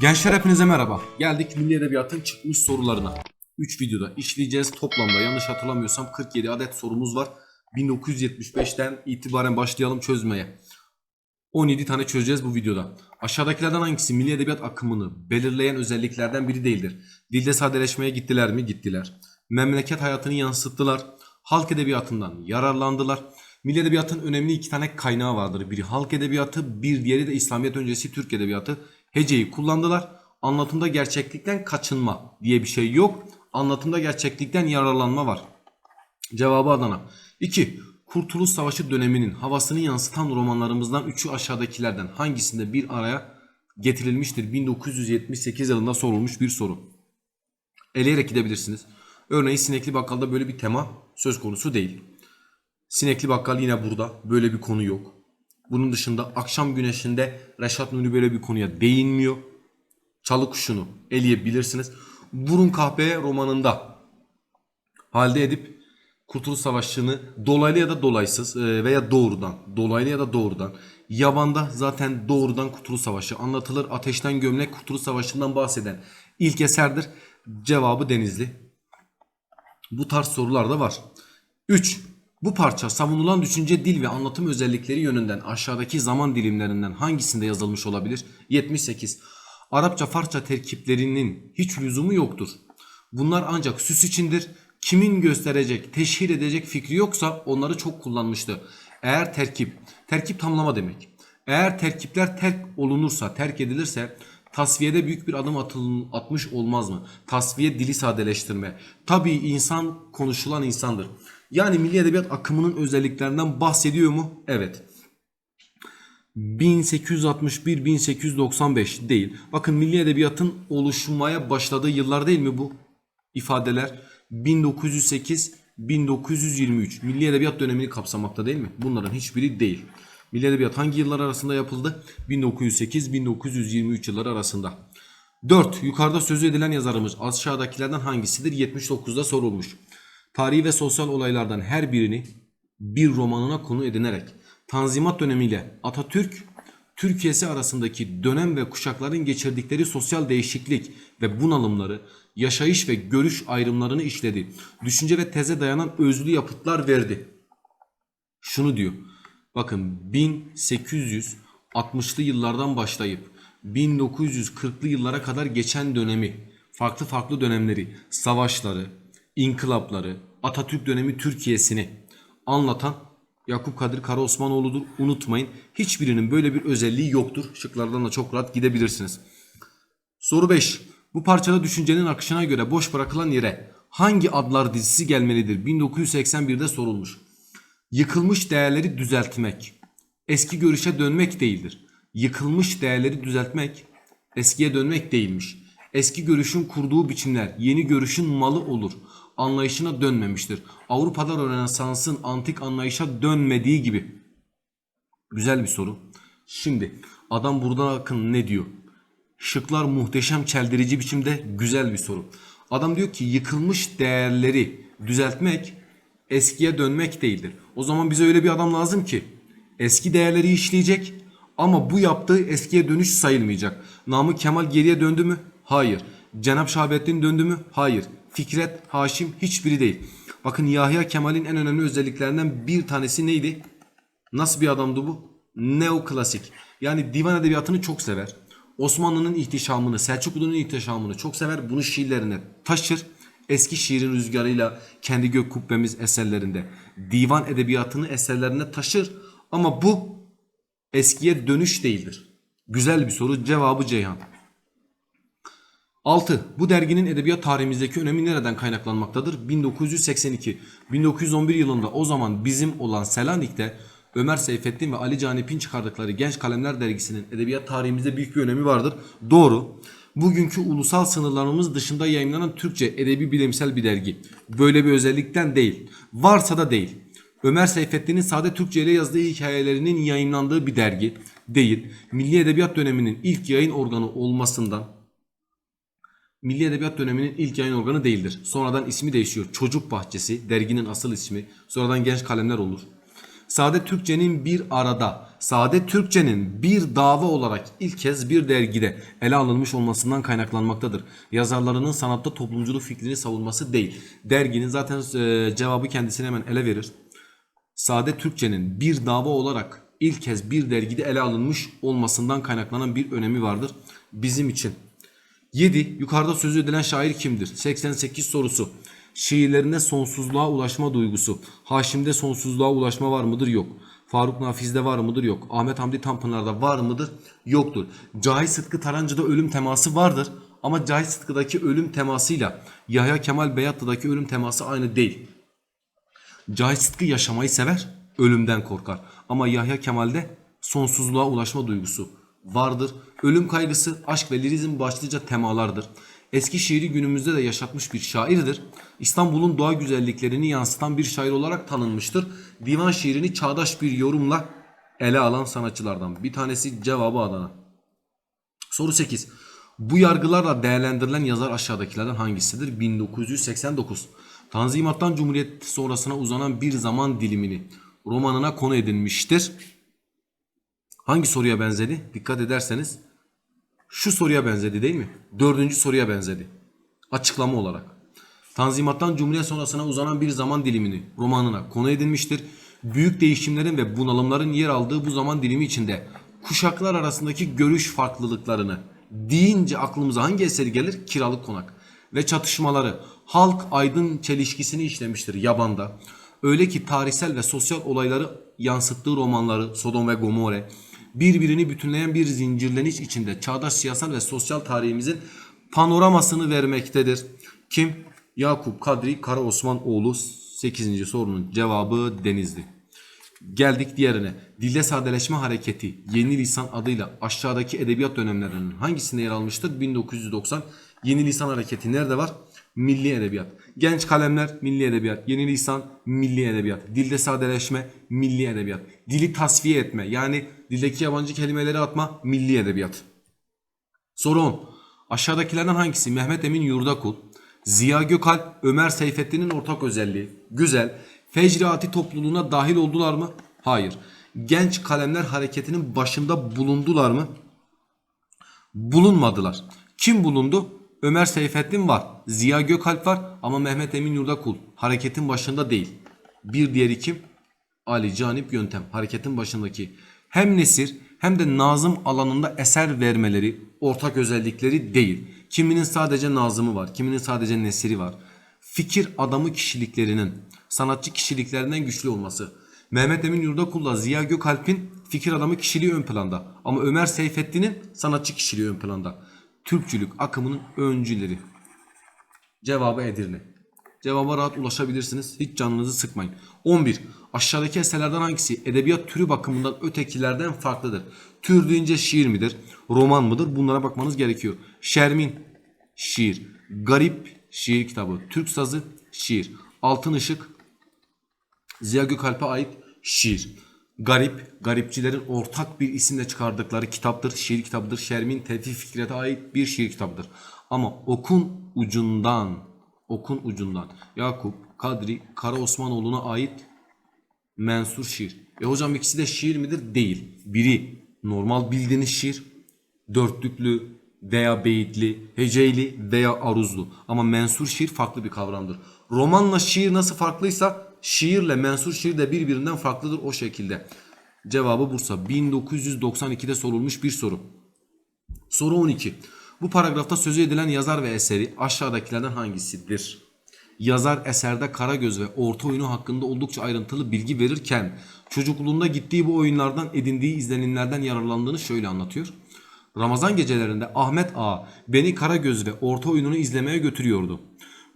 Gençler hepinize merhaba. Geldik Milli Edebiyat'ın çıkmış sorularına. 3 videoda işleyeceğiz. Toplamda yanlış hatırlamıyorsam 47 adet sorumuz var. 1975'ten itibaren başlayalım çözmeye. 17 tane çözeceğiz bu videoda. Aşağıdakilerden hangisi milli edebiyat akımını belirleyen özelliklerden biri değildir? Dilde sadeleşmeye gittiler mi? Gittiler. Memleket hayatını yansıttılar. Halk edebiyatından yararlandılar. Milli edebiyatın önemli iki tane kaynağı vardır. Biri halk edebiyatı, bir diğeri de İslamiyet öncesi Türk edebiyatı. Heceyi kullandılar. Anlatımda gerçeklikten kaçınma diye bir şey yok. Anlatımda gerçeklikten yararlanma var. Cevabı Adana. 2. Kurtuluş Savaşı döneminin havasını yansıtan romanlarımızdan üçü aşağıdakilerden hangisinde bir araya getirilmiştir? 1978 yılında sorulmuş bir soru. Eleyerek gidebilirsiniz. Örneğin Sinekli Bakkal'da böyle bir tema söz konusu değil. Sinekli Bakkal yine burada. Böyle bir konu yok. Bunun dışında Akşam Güneşi'nde Reşat Nuri böyle bir konuya değinmiyor. Çalı Kuşu'nu eleyebilirsiniz. Vurun Kahpeye romanında halde edip Kurtuluş Savaşı'nı dolaylı ya da dolaysız e, veya doğrudan, dolaylı ya da doğrudan yabanda zaten doğrudan Kurtuluş Savaşı anlatılır. Ateşten Gömlek Kurtuluş Savaşı'ndan bahseden ilk eserdir. Cevabı Denizli. Bu tarz sorular da var. 3. Bu parça savunulan düşünce, dil ve anlatım özellikleri yönünden aşağıdaki zaman dilimlerinden hangisinde yazılmış olabilir? 78. Arapça Farsça terkiplerinin hiç lüzumu yoktur. Bunlar ancak süs içindir. Kimin gösterecek, teşhir edecek fikri yoksa onları çok kullanmıştı. Eğer terkip, terkip tamlama demek. Eğer terkipler terk olunursa, terk edilirse tasfiyede büyük bir adım atıl, atmış olmaz mı? Tasfiye dili sadeleştirme. Tabii insan konuşulan insandır. Yani milli edebiyat akımının özelliklerinden bahsediyor mu? Evet. 1861-1895 değil. Bakın milli edebiyatın oluşmaya başladığı yıllar değil mi bu ifadeler? 1908-1923 milli edebiyat dönemini kapsamakta değil mi? Bunların hiçbiri değil. Milli edebiyat hangi yıllar arasında yapıldı? 1908-1923 yılları arasında. 4. Yukarıda sözü edilen yazarımız aşağıdakilerden hangisidir? 79'da sorulmuş. Tarihi ve sosyal olaylardan her birini bir romanına konu edinerek Tanzimat dönemiyle Atatürk Türkiye'si arasındaki dönem ve kuşakların geçirdikleri sosyal değişiklik ve bunalımları, yaşayış ve görüş ayrımlarını işledi. Düşünce ve teze dayanan özlü yapıtlar verdi. Şunu diyor. Bakın 1860'lı yıllardan başlayıp 1940'lı yıllara kadar geçen dönemi, farklı farklı dönemleri, savaşları, inkılapları, Atatürk dönemi Türkiye'sini anlatan Yakup Kadri Karaosmanoğlu'dur. Unutmayın. Hiçbirinin böyle bir özelliği yoktur. Şıklardan da çok rahat gidebilirsiniz. Soru 5. Bu parçada düşüncenin akışına göre boş bırakılan yere hangi adlar dizisi gelmelidir? 1981'de sorulmuş. Yıkılmış değerleri düzeltmek. Eski görüşe dönmek değildir. Yıkılmış değerleri düzeltmek eskiye dönmek değilmiş. Eski görüşün kurduğu biçimler yeni görüşün malı olur. Anlayışına dönmemiştir. Avrupa'da Rönesans'ın antik anlayışa dönmediği gibi. Güzel bir soru. Şimdi adam burada bakın ne diyor? Şıklar muhteşem çeldirici biçimde güzel bir soru. Adam diyor ki yıkılmış değerleri düzeltmek eskiye dönmek değildir. O zaman bize öyle bir adam lazım ki eski değerleri işleyecek ama bu yaptığı eskiye dönüş sayılmayacak. Namık Kemal geriye döndü mü? Hayır. Cenab Şahabettin döndü mü? Hayır. Fikret, Haşim hiçbiri değil. Bakın Yahya Kemal'in en önemli özelliklerinden bir tanesi neydi? Nasıl bir adamdı bu? Neoklasik. Yani divan edebiyatını çok sever. Osmanlı'nın ihtişamını, Selçuklu'nun ihtişamını çok sever. Bunu şiirlerine taşır. Eski şiirin rüzgarıyla kendi gök kubbemiz eserlerinde divan edebiyatını eserlerine taşır. Ama bu eskiye dönüş değildir. Güzel bir soru. Cevabı Ceyhan. 6. Bu derginin edebiyat tarihimizdeki önemi nereden kaynaklanmaktadır? 1982. 1911 yılında o zaman bizim olan Selanik'te Ömer Seyfettin ve Ali Canip'in çıkardıkları Genç Kalemler dergisinin edebiyat tarihimizde büyük bir önemi vardır. Doğru. Bugünkü ulusal sınırlarımız dışında yayınlanan Türkçe edebi bilimsel bir dergi. Böyle bir özellikten değil. Varsa da değil. Ömer Seyfettin'in sade Türkçe ile yazdığı hikayelerinin yayınlandığı bir dergi değil. Milli Edebiyat döneminin ilk yayın organı olmasından Milli Edebiyat döneminin ilk yayın organı değildir. Sonradan ismi değişiyor. Çocuk Bahçesi derginin asıl ismi. Sonradan Genç Kalemler olur. Sade Türkçenin bir arada, Sade Türkçenin bir dava olarak ilk kez bir dergide ele alınmış olmasından kaynaklanmaktadır. Yazarlarının sanatta toplumculuk fikrini savunması değil. Derginin zaten e, cevabı kendisine hemen ele verir. Sade Türkçenin bir dava olarak ilk kez bir dergide ele alınmış olmasından kaynaklanan bir önemi vardır bizim için. 7. Yukarıda sözü edilen şair kimdir? 88 sorusu. Şiirlerinde sonsuzluğa ulaşma duygusu. Haşim'de sonsuzluğa ulaşma var mıdır? Yok. Faruk Nafiz'de var mıdır? Yok. Ahmet Hamdi Tanpınar'da var mıdır? Yoktur. Cahit Sıtkı Tarancı'da ölüm teması vardır. Ama Cahit Sıtkı'daki ölüm temasıyla Yahya Kemal Beyatlı'daki ölüm teması aynı değil. Cahit Sıtkı yaşamayı sever, ölümden korkar. Ama Yahya Kemal'de sonsuzluğa ulaşma duygusu vardır. Ölüm kaygısı, aşk ve lirizm başlıca temalardır. Eski şiiri günümüzde de yaşatmış bir şairdir. İstanbul'un doğa güzelliklerini yansıtan bir şair olarak tanınmıştır. Divan şiirini çağdaş bir yorumla ele alan sanatçılardan. Bir tanesi cevabı Adana. Soru 8. Bu yargılarla değerlendirilen yazar aşağıdakilerden hangisidir? 1989. Tanzimattan Cumhuriyet sonrasına uzanan bir zaman dilimini romanına konu edinmiştir. Hangi soruya benzedi? Dikkat ederseniz şu soruya benzedi değil mi? Dördüncü soruya benzedi. Açıklama olarak. Tanzimattan Cumhuriyet sonrasına uzanan bir zaman dilimini romanına konu edinmiştir. Büyük değişimlerin ve bunalımların yer aldığı bu zaman dilimi içinde kuşaklar arasındaki görüş farklılıklarını deyince aklımıza hangi eseri gelir? Kiralık Konak. Ve çatışmaları halk aydın çelişkisini işlemiştir yabanda. Öyle ki tarihsel ve sosyal olayları yansıttığı romanları Sodom ve Gomorre birbirini bütünleyen bir zincirleniş içinde çağdaş siyasal ve sosyal tarihimizin panoramasını vermektedir. Kim? Yakup Kadri Kara Osmanoğlu 8. sorunun cevabı Denizli. Geldik diğerine. Dilde sadeleşme hareketi yeni lisan adıyla aşağıdaki edebiyat dönemlerinin hangisinde yer almıştır? 1990 yeni lisan hareketi nerede var? Milli edebiyat. Genç kalemler milli edebiyat. Yeni lisan milli edebiyat. Dilde sadeleşme milli edebiyat. Dili tasfiye etme yani dildeki yabancı kelimeleri atma milli edebiyat. Soru 10. Aşağıdakilerden hangisi Mehmet Emin Yurdakul, Ziya Gökalp, Ömer Seyfettin'in ortak özelliği? Güzel. Fecriati topluluğuna dahil oldular mı? Hayır. Genç Kalemler Hareketi'nin başında bulundular mı? Bulunmadılar. Kim bulundu? Ömer Seyfettin var. Ziya Gökalp var ama Mehmet Emin Yurdakul hareketin başında değil. Bir diğeri kim? Ali Canip Yöntem hareketin başındaki. Hem nesir hem de nazım alanında eser vermeleri ortak özellikleri değil. Kiminin sadece nazımı var, kiminin sadece nesiri var. Fikir adamı kişiliklerinin, sanatçı kişiliklerinden güçlü olması. Mehmet Emin Yurdakul'la Ziya Gökalp'in fikir adamı kişiliği ön planda. Ama Ömer Seyfettin'in sanatçı kişiliği ön planda. Türkçülük akımının öncüleri. Cevabı Edirne. Cevaba rahat ulaşabilirsiniz. Hiç canınızı sıkmayın. 11. Aşağıdaki eserlerden hangisi edebiyat türü bakımından ötekilerden farklıdır? Tür deyince şiir midir? Roman mıdır? Bunlara bakmanız gerekiyor. Şermin şiir. Garip şiir kitabı. Türk sazı şiir. Altın ışık Ziya Gökalp'e ait şiir. Garip, garipçilerin ortak bir isimle çıkardıkları kitaptır. Şiir kitabıdır. Şermin Tevfik Fikret'e ait bir şiir kitabıdır. Ama okun ucundan, okun ucundan Yakup, Kadri, Kara Osmanoğlu'na ait mensur şiir. E hocam ikisi de şiir midir? Değil. Biri normal bildiğiniz şiir, dörtlüklü veya beyitli, heceyli veya aruzlu. Ama mensur şiir farklı bir kavramdır. Romanla şiir nasıl farklıysa şiirle mensur şiir de birbirinden farklıdır o şekilde. Cevabı Bursa. 1992'de sorulmuş bir soru. Soru 12. Bu paragrafta sözü edilen yazar ve eseri aşağıdakilerden hangisidir? Yazar eserde Karagöz ve orta oyunu hakkında oldukça ayrıntılı bilgi verirken çocukluğunda gittiği bu oyunlardan edindiği izlenimlerden yararlandığını şöyle anlatıyor. Ramazan gecelerinde Ahmet Ağa beni Karagöz ve orta oyununu izlemeye götürüyordu.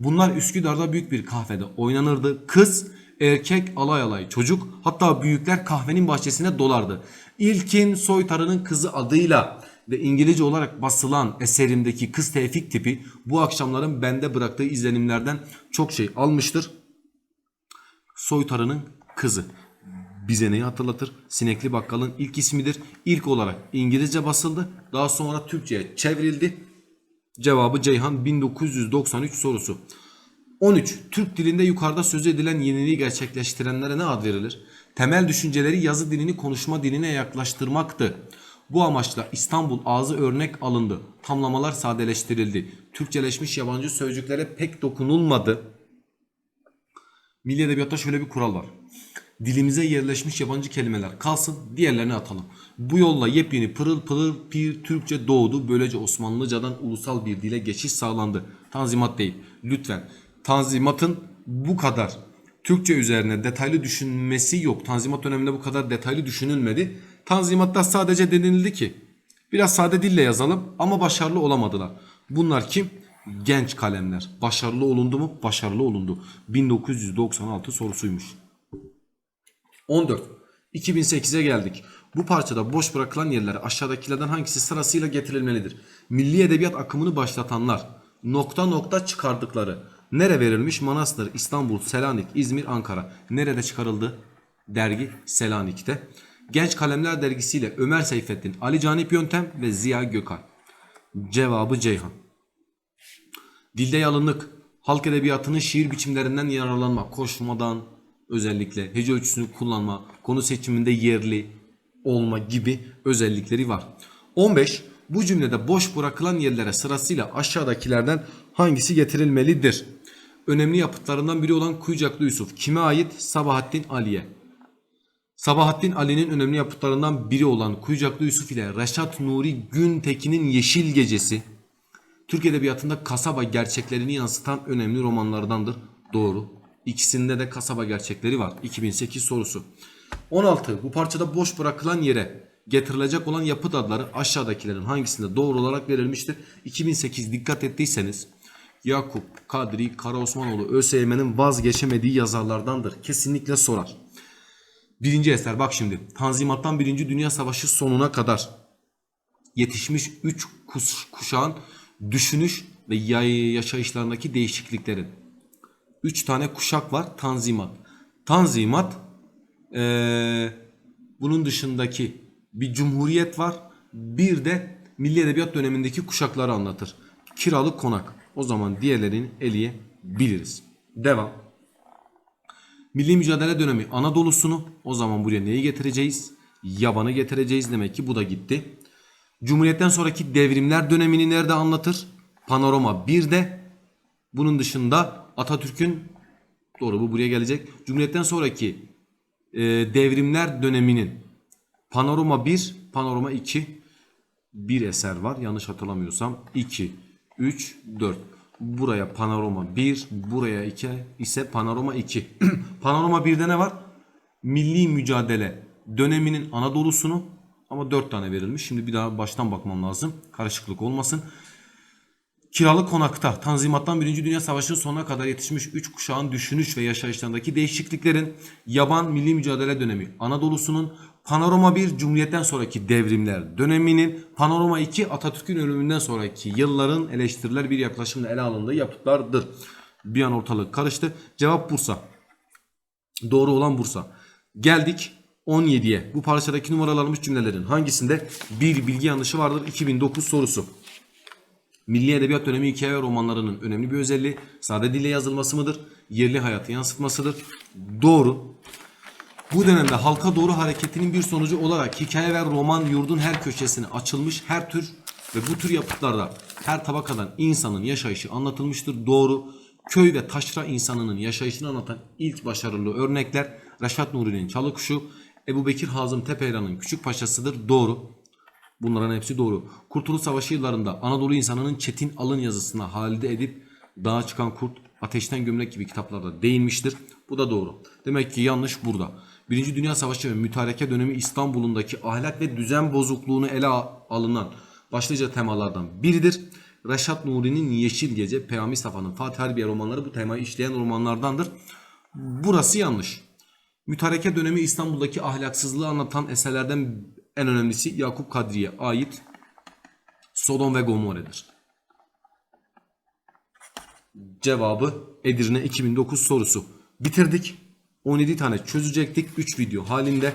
Bunlar Üsküdar'da büyük bir kahvede oynanırdı. Kız, erkek, alay alay çocuk hatta büyükler kahvenin bahçesine dolardı. İlkin Soytarı'nın kızı adıyla ve İngilizce olarak basılan eserimdeki kız Tevfik tipi bu akşamların bende bıraktığı izlenimlerden çok şey almıştır. Soytarı'nın kızı. Bize neyi hatırlatır? Sinekli Bakkal'ın ilk ismidir. İlk olarak İngilizce basıldı. Daha sonra Türkçe'ye çevrildi. Cevabı Ceyhan 1993 sorusu. 13. Türk dilinde yukarıda söz edilen yeniliği gerçekleştirenlere ne ad verilir? Temel düşünceleri yazı dilini konuşma diline yaklaştırmaktı. Bu amaçla İstanbul ağzı örnek alındı. Tamlamalar sadeleştirildi. Türkçeleşmiş yabancı sözcüklere pek dokunulmadı. Milli Edebiyat'ta şöyle bir kural var. Dilimize yerleşmiş yabancı kelimeler kalsın, diğerlerini atalım. Bu yolla yepyeni pırıl pırıl bir Türkçe doğdu. Böylece Osmanlıcadan ulusal bir dile geçiş sağlandı. Tanzimat değil. Lütfen. Tanzimatın bu kadar Türkçe üzerine detaylı düşünmesi yok. Tanzimat döneminde bu kadar detaylı düşünülmedi. Tanzimatta sadece denildi ki biraz sade dille yazalım ama başarılı olamadılar. Bunlar kim? Genç kalemler. Başarılı olundu mu? Başarılı olundu. 1996 sorusuymuş. 14. 2008'e geldik. Bu parçada boş bırakılan yerlere aşağıdakilerden hangisi sırasıyla getirilmelidir? Milli edebiyat akımını başlatanlar. Nokta nokta çıkardıkları. Nere verilmiş? Manastır, İstanbul, Selanik, İzmir, Ankara. Nerede çıkarıldı? Dergi Selanik'te. Genç Kalemler dergisiyle Ömer Seyfettin, Ali Canip Yöntem ve Ziya Gökay. Cevabı Ceyhan. Dilde yalınlık, halk edebiyatının şiir biçimlerinden yararlanma, koşmadan özellikle hece ölçüsünü kullanma, konu seçiminde yerli olma gibi özellikleri var. 15. Bu cümlede boş bırakılan yerlere sırasıyla aşağıdakilerden hangisi getirilmelidir? Önemli yapıtlarından biri olan Kuyucaklı Yusuf kime ait? Sabahattin Ali'ye. Sabahattin Ali'nin önemli yapıtlarından biri olan Kuyucaklı Yusuf ile Reşat Nuri Güntekin'in Yeşil Gecesi Türk Edebiyatı'nda kasaba gerçeklerini yansıtan önemli romanlardandır. Doğru. İkisinde de kasaba gerçekleri var. 2008 sorusu. 16. Bu parçada boş bırakılan yere getirilecek olan yapıt adları aşağıdakilerin hangisinde doğru olarak verilmiştir? 2008 dikkat ettiyseniz Yakup, Kadri, Karaosmanoğlu ÖSYM'nin vazgeçemediği yazarlardandır. Kesinlikle sorar. Birinci eser bak şimdi. Tanzimattan Birinci Dünya Savaşı sonuna kadar yetişmiş 3 kuşağın düşünüş ve yaşayışlarındaki değişikliklerin. 3 tane kuşak var Tanzimat. Tanzimat eee, bunun dışındaki bir cumhuriyet var. Bir de Milli Edebiyat dönemindeki kuşakları anlatır. Kiralık konak. O zaman diğerlerini eliye biliriz. Devam. Milli mücadele dönemi Anadolu'sunu o zaman buraya neyi getireceğiz? Yabanı getireceğiz demek ki bu da gitti. Cumhuriyetten sonraki devrimler dönemini nerede anlatır? Panorama 1'de. Bunun dışında Atatürk'ün doğru bu buraya gelecek. Cumhuriyetten sonraki e, devrimler döneminin Panorama 1, Panorama 2 bir eser var. Yanlış hatırlamıyorsam 2, 3, 4. Buraya panorama 1, buraya 2 ise panorama 2. panorama 1'de ne var? Milli mücadele döneminin Anadolu'sunu ama 4 tane verilmiş. Şimdi bir daha baştan bakmam lazım. Karışıklık olmasın. Kiralık konakta Tanzimat'tan 1. Dünya Savaşı'nın sonuna kadar yetişmiş 3 kuşağın düşünüş ve yaşayışlarındaki değişikliklerin yaban milli mücadele dönemi Anadolu'sunun Panorama 1 Cumhuriyet'ten sonraki devrimler döneminin Panorama 2 Atatürk'ün ölümünden sonraki yılların eleştiriler bir yaklaşımla ele alındığı yapıtlardır. Bir an ortalık karıştı. Cevap Bursa. Doğru olan Bursa. Geldik 17'ye. Bu parçadaki numaralanmış cümlelerin hangisinde bir bilgi yanlışı vardır? 2009 sorusu. Milli Edebiyat dönemi hikaye ve romanlarının önemli bir özelliği sade dille yazılması mıdır? Yerli hayatı yansıtmasıdır. Doğru. Bu dönemde halka doğru hareketinin bir sonucu olarak hikaye ve roman yurdun her köşesine açılmış her tür ve bu tür yapıtlarda her tabakadan insanın yaşayışı anlatılmıştır. Doğru. Köy ve taşra insanının yaşayışını anlatan ilk başarılı örnekler Reşat Nuri'nin Çalıkuşu, Ebu Bekir Hazım Tepeyran'ın Küçük Paşası'dır. Doğru. Bunların hepsi doğru. Kurtuluş Savaşı yıllarında Anadolu insanının çetin alın yazısına halde edip dağa çıkan kurt, ateşten gömlek gibi kitaplarda değinmiştir. Bu da doğru. Demek ki yanlış burada. Birinci Dünya Savaşı ve mütareke dönemi İstanbul'undaki ahlak ve düzen bozukluğunu ele alınan başlıca temalardan biridir. Reşat Nuri'nin Yeşil Gece, Peyami Safa'nın Fatih Harbiye romanları bu temayı işleyen romanlardandır. Burası yanlış. Mütareke dönemi İstanbul'daki ahlaksızlığı anlatan eserlerden en önemlisi Yakup Kadri'ye ait Sodom ve Gomorre'dir. Cevabı Edirne 2009 sorusu. Bitirdik. 17 tane çözecektik 3 video halinde.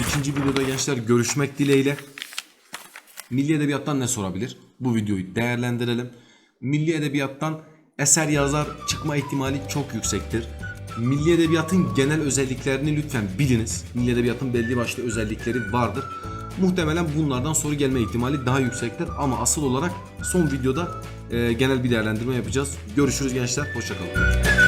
İkinci videoda gençler görüşmek dileğiyle. Milli Edebiyattan ne sorabilir? Bu videoyu değerlendirelim. Milli Edebiyattan eser yazar çıkma ihtimali çok yüksektir. Milli Edebiyat'ın genel özelliklerini lütfen biliniz. Milli Edebiyat'ın belli başlı özellikleri vardır. Muhtemelen bunlardan soru gelme ihtimali daha yüksektir ama asıl olarak son videoda e, genel bir değerlendirme yapacağız. Görüşürüz gençler, hoşçakalın.